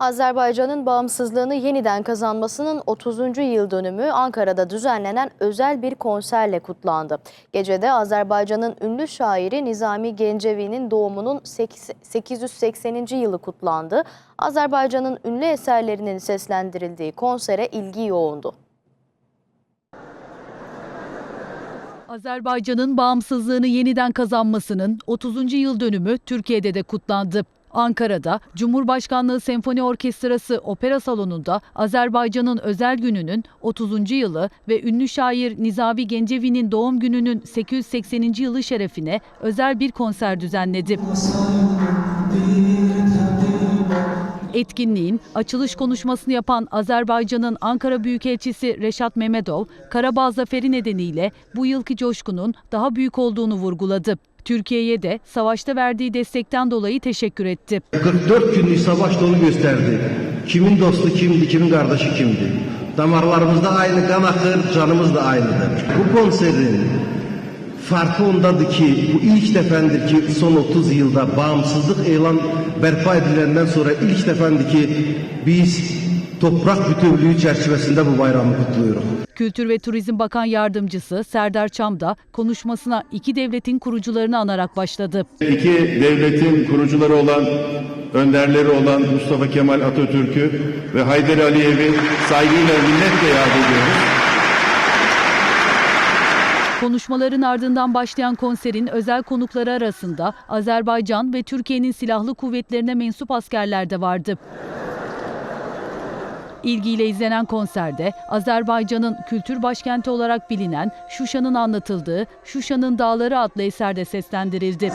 Azerbaycan'ın bağımsızlığını yeniden kazanmasının 30. yıl dönümü Ankara'da düzenlenen özel bir konserle kutlandı. Gecede Azerbaycan'ın ünlü şairi Nizami Gencevi'nin doğumunun 880. yılı kutlandı. Azerbaycan'ın ünlü eserlerinin seslendirildiği konsere ilgi yoğundu. Azerbaycan'ın bağımsızlığını yeniden kazanmasının 30. yıl dönümü Türkiye'de de kutlandı. Ankara'da Cumhurbaşkanlığı Senfoni Orkestrası Opera Salonu'nda Azerbaycan'ın özel gününün 30. yılı ve ünlü şair Nizavi Gencevi'nin doğum gününün 880. yılı şerefine özel bir konser düzenledi. Etkinliğin açılış konuşmasını yapan Azerbaycan'ın Ankara Büyükelçisi Reşat Memedov, Karabağ zaferi nedeniyle bu yılki coşkunun daha büyük olduğunu vurguladı. Türkiye'ye de savaşta verdiği destekten dolayı teşekkür etti. 44 günlük savaş da onu gösterdi. Kimin dostu kimdi, kimin kardeşi kimdi. Damarlarımızda aynı kan akır, canımız da aynıdır. Bu konserin farkı ondadır ki bu ilk defendir ki son 30 yılda bağımsızlık elan berpa edilenden sonra ilk defendir ki biz toprak bütünlüğü çerçevesinde bu bayramı kutluyoruz. Kültür ve Turizm Bakan Yardımcısı Serdar Çam da konuşmasına iki devletin kurucularını anarak başladı. İki devletin kurucuları olan, önderleri olan Mustafa Kemal Atatürk'ü ve Haydar Aliyev'i saygıyla minnetle yad ediyoruz. Konuşmaların ardından başlayan konserin özel konukları arasında Azerbaycan ve Türkiye'nin silahlı kuvvetlerine mensup askerler de vardı. İlgiyle izlenen konserde Azerbaycan'ın kültür başkenti olarak bilinen Şuşa'nın anlatıldığı Şuşa'nın Dağları adlı eserde seslendirildi.